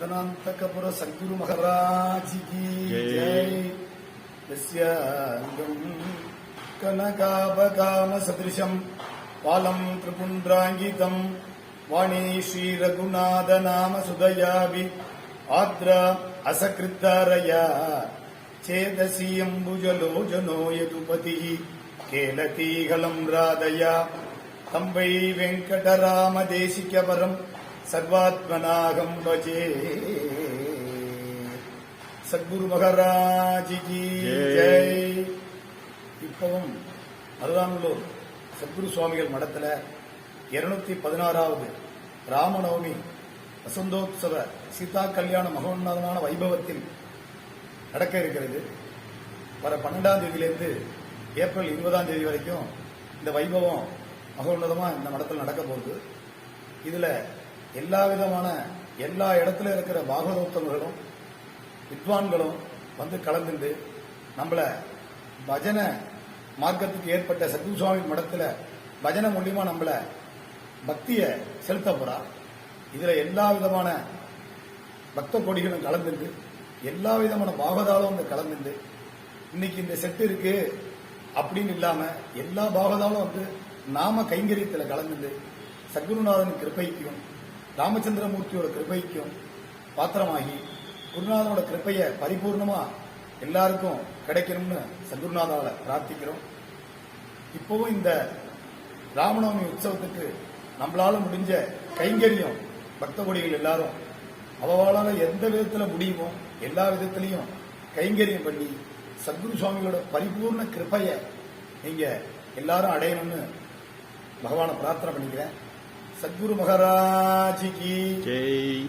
మదనాంతకపుర సద్గురు మహారాజికి జై యస్యాంగం కనకాపకామ సదృశం పాలం త్రిపుండ్రాంగితం వాణీ శ్రీరఘునాథనామ సుదయావి ఆద్ర అసకృద్ధారయా చేదసీయంబుజలోజనో యదుపతి కేలతీహలం రాధయ తం వై వెంకటరామదేశిక్యవరం राधया तं वै वेङ्कटरामदेशिकवरम् सर्वात्मनागम् भजे சத்குரு மகாராஜிக்கு ஜெய். ஜெய் இப்பவும் அருகானல்லூர் சத்குரு சுவாமிகள் மடத்துல இருநூத்தி பதினாறாவது ராமநவமி வசந்தோத்சவ சீதா கல்யாண மகோன்னதமான வைபவத்தில் நடக்க இருக்கிறது வர பன்னெண்டாம் தேதியிலிருந்து ஏப்ரல் இருபதாம் தேதி வரைக்கும் இந்த வைபவம் மகோன்னதமா இந்த மடத்தில் நடக்க போகுது இதுல எல்லா விதமான எல்லா இடத்துல இருக்கிற பாகவதோத்தமர்களும் வித்வான்களும் வந்து கலந்துண்டு நம்மள பஜனை மார்க்கத்துக்கு ஏற்பட்ட சத்கு சுவாமி மடத்துல பஜனை மூலியமா நம்மள பக்திய செலுத்த போறா. இதுல எல்லா விதமான பக்த கோடிகளும் கலந்துண்டு எல்லா விதமான பாகதாலும் வந்து கலந்துண்டு இன்னைக்கு இந்த செட்டு இருக்கு அப்படின்னு இல்லாம எல்லா பாகதாலும் வந்து நாம கைங்கரியத்துல கலந்துண்டு சத்குருநாதன் கிருபைக்கும் ராமச்சந்திரமூர்த்தியோட கிருபைக்கும் பாத்திரமாகி குருநாதனோட கிருப்பைய பரிபூர்ணமா எல்லாருக்கும் கிடைக்கணும்னு சத்குருநாதாவை பிரார்த்திக்கிறோம். இப்போவும் இந்த ராமநவமி உற்சவத்துக்கு நம்மளால முடிஞ்ச கைங்கரியம் பக்த கொடிகள் எல்லாரும் அவளால எந்த விதத்துல முடியுமோ எல்லா விதத்திலையும் கைங்கரியம் பண்ணி சத்குரு சுவாமிகளோட பரிபூர்ண கிருப்பைய நீங்க எல்லாரும் அடையணும்னு பகவானை பிரார்த்தனை பண்ணிக்கிறேன். సద్గురు మహారాజుకి. జై.